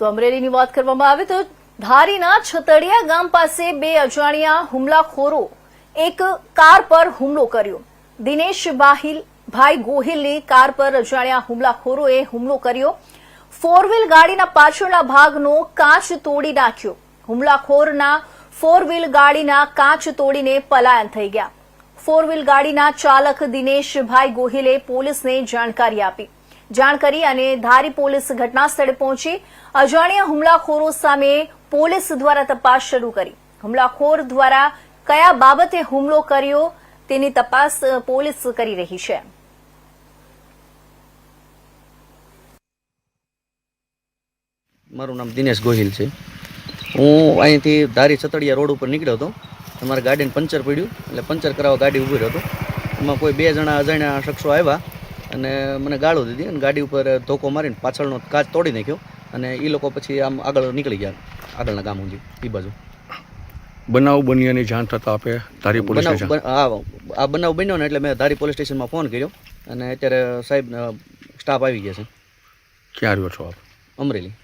તો અમરેલીની વાત કરવામાં આવે તો ધારીના છતડિયા ગામ પાસે બે અજાણ્યા હુમલાખોરો એક કાર પર હુમલો કર્યો. દિનેશ બાહિલ ભાઈ ગોહિલની કાર પર અજાણ્યા હુમલાખોરોએ હુમલો કર્યો. ફોર વ્હીલ ગાડીના પાછળના ભાગનો કાચ તોડી નાખ્યો. હુમલાખોરના ફોર વ્હીલ ગાડીના કાચ તોડીને પલાયન થઈ ગયા. ફોર વ્હીલ ગાડીના ચાલક દિનેશભાઈ ગોહિલે પોલીસને જાણકારી આપી. જાણ કરી અને ધારી પોલીસ ઘટના સ્થળે પહોંચી અજાણ્યા હુમલાખોરો સામે પોલીસ દ્વારા તપાસ શરૂ કરી. હુમલાખોર દ્વારા કયા બાબતે હુમલો કર્યો તેની તપાસ પોલીસ કરી રહી છે. મારું નામ દિનેશ ગોહિલ છે. હું અહીંથી ધારી સતડિયા રોડ ઉપર નીકળ્યો હતો. તમારા ગાડીને પંચર પડ્યું, એટલે પંચર કરાવવા ગાડી ઊભી રહ્યો હતો. એમાં કોઈ બે જણા અજાણ્યા શખ્સો આવ્યા. અને મને ગાળો દીધી અને ગાડી ઉપર ધોકો મારીને પાછળનો કાચ તોડી નાખ્યો અને એ લોકો પછી આમ આગળ નીકળી ગયા આગળના ગામ સુધી એ બાજુ. બનાવ બન્યાની જાણ થતાં આપે ધારી પોલીસ સ્ટેશન. આ બનાવ બન્યો ને એટલે મેં ધારી પોલીસ સ્ટેશનમાં ફોન કર્યો અને અત્યારે સાહેબ સ્ટાફ આવી ગયા છે. ક્યાં રહ્યો છો આપ? અમરેલી.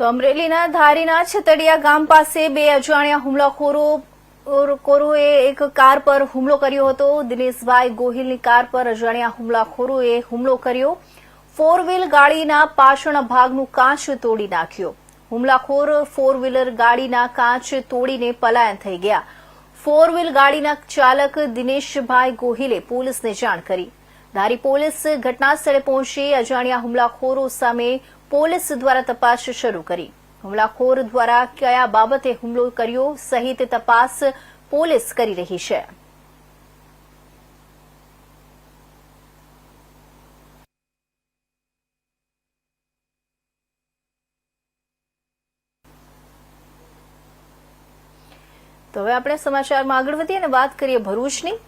તો અમરેલીના ધારીના છતડિયા ગામ પાસે બે અજાણ્યા હુમલાખોરો એ એક કાર પર હુમલો કર્યો હતો. દિનેશભાઈ ગોહિલની કાર પર અજાણ્યા હુમલાખોરોએ હુમલો કર્યો. ફોર વ્હીલ ગાડીના પાછળના ભાગનું કાચ તોડી નાખ્યો. હુમલાખોર ફોર વ્હીલર ગાડીના કાચ તોડીને પલાયન થઈ ગયા. ફોર વ્હીલ ગાડીના ચાલક દિનેશભાઈ ગોહિલે પોલીસને જાણ કરી. ધારી પોલીસ ઘટના સ્થળે પહોંચી અજાણ્યા હુમલાખોરો સામે પોલીસ દ્વારા તપાસ શરૂ કરી. હુમલાખોર દ્વારા કયા બાબતે હુમલો કર્યો સહિત તપાસ પોલીસ કરી રહી છે. તો હવે આપણે સમાચારમાં આગળ વધીએ અને વાત કરીએ ભરૂચની.